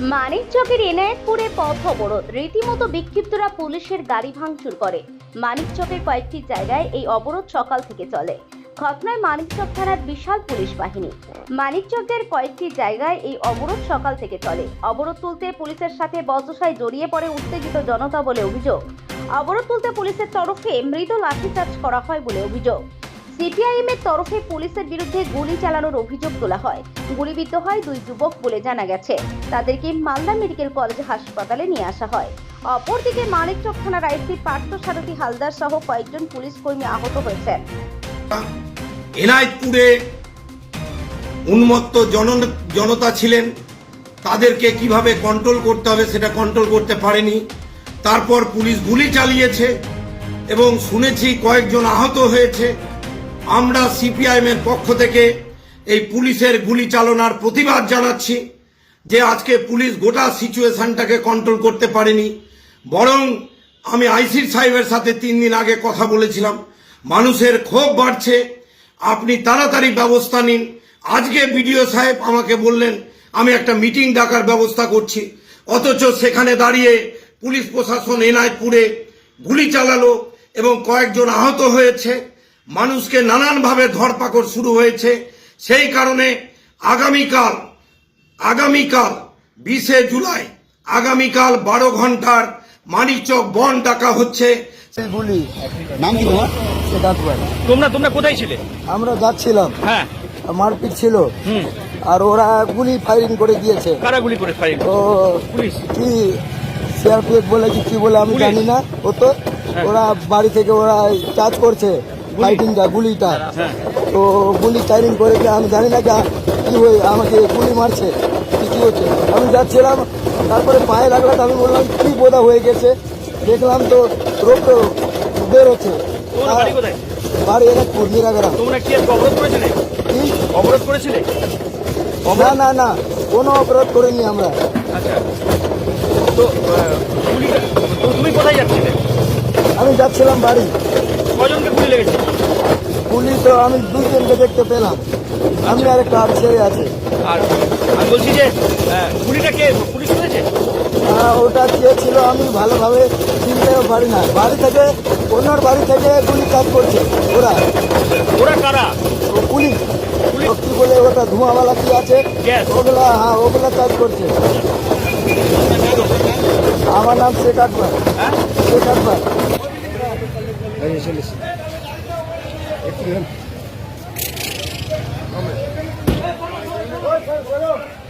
মানিকচকের এনায়েতপুরে পথ অবরোধ। রীতিমতো বিক্ষিপ্তরা পুলিশের গাড়ি ভাঙচুর করে। মানিকচকের কয়েকটি জায়গায় এই অবরোধ সকাল থেকে চলে। ঘটনায় মানিকচক থানার বিশাল পুলিশ বাহিনী। মানিকচকের কয়েকটি জায়গায় এই অবরোধ সকাল থেকে চলে। অবরোধ তুলতে পুলিশের সাথে বচসায় জড়িয়ে পড়ে উত্তেজিত জনতা বলে অভিযোগ। অবরোধ তুলতে পুলিশের তরফে মৃত লাঠিচার্জ করা হয় বলে অভিযোগ। সিপিআইএম এর তরফে পুলিশের বিরুদ্ধে গুলি চালানোর অভিযোগ তোলা হয়। গুলিবিদ্ধ হয় দুই যুবক বলে জানা গেছে। তাদেরকে মালদা মেডিকেল কলেজ হাসপাতালে নিয়ে আসা হয়। অপরদিকে মানিকচক থানার আইসি পার্থ সারথী হালদার সহ কয়েকজন পুলিশ কর্মী আহত হয়েছেন। এনায়তপুরে উন্মত্ত জন জনতা ছিলেন। তাদেরকে কীভাবে কন্ট্রোল করতে হবে সেটা কন্ট্রোল করতে পারেনি। তারপর পুলিশ গুলি চালিয়েছে এবং শুনেছি কয়েকজন আহত হয়েছে। আমরা সিপিআইএম এর পক্ষ থেকে এই পুলিশের গুলি চালনার প্রতিবাদ জানাচ্ছি যে আজকে পুলিশ গোটা সিচুয়েশনটাকে কন্ট্রোল করতে পারেনি। বরং আমি আইসির সাহেবের সাথে তিন দিন আগে কথা বলেছিলাম। মানুষের ক্ষোভ বাড়ছে। আপনি তাড়াতাড়ি ব্যবস্থা নিন। আজকে বিডিও সাহেব আমাকে বললেন, আমি একটা মিটিং ডাকার ব্যবস্থা করছি। অথচ সেখানে দাঁড়িয়ে পুলিশ প্রশাসন এনায়তপুরে গুলি চালালো এবং কয়েকজন আহত হয়েছে। মানুষকে নানানভাবে ধরপাকড় শুরু হয়েছে। সেই কারণে আগামীকাল আগামীকাল বিশে জুলাই আগামীকাল বারো ঘণ্টার মানিকচক বন ডাকা হচ্ছে। গুলি নাম কি তোমার? তোমরা তোমরা কোথায় ছিলে? আমরা যাচ্ছিলাম। হ্যাঁ। মারপিট ছিল। হুম। আর ওরা গুলি ফায়ারিং করে দিয়েছে। কারা গুলি করে ফায়ারিং তো পুলিশ। কি সিআরপিএফ বলে কি কি বলে আমি জানি না। ও তো হ্যাঁ। ওরা বাড়ি থেকে ওরা চার্জ করছে। ফাইটিংটা গুলিটা হ্যাঁ তো গুলি ফায়ারিং করে কি আমি জানি না কি কি হয়ে আমাকে গুলি মারছে কি কি হচ্ছে? আমি যাচ্ছিলাম তারপরে পায়ে লাগল তো আমি বললাম কি বোধা হয়ে গেছে? দেখলাম তো রক্ত বেরোচ্ছে তোমার বাড়ি এনাকপুর নিরাগ্রাম তোমরা কি অবরোধ করেছিলে? কি? অবরোধ করেছিলে? না না না কোনো অপরাধ করিনি আমরা। আচ্ছা। তো তো তুমি কোথায় যাচ্ছিলে? আমি যাচ্ছিলাম বাড়ি। কজনকে গুলি পুলিশ তো আমি দুইজনকে দেখতে পেলাম। আমি আর একটা ছেলে আছে। আর আমি বলছি যে আহ, গুলিটা কে? পুলিশ করেছে ওটা কে ছিল আমি ভালোভাবে চিনতেও পারি না। বাড়ি থেকে অন্যর বাড়ি থেকে গুলি কাজ করছে। ওরা। ওরা কারা? ও পুলিশ। পুলিশ? কি বলে ওটা ধোঁয়াওয়ালা কি আছে. ওগুলা হ্যাঁ ওগুলা কাজ করছে। আমার নাম শেখ আকবর। হ্যাঁ? শেখ আকবর। Excellent. Come on.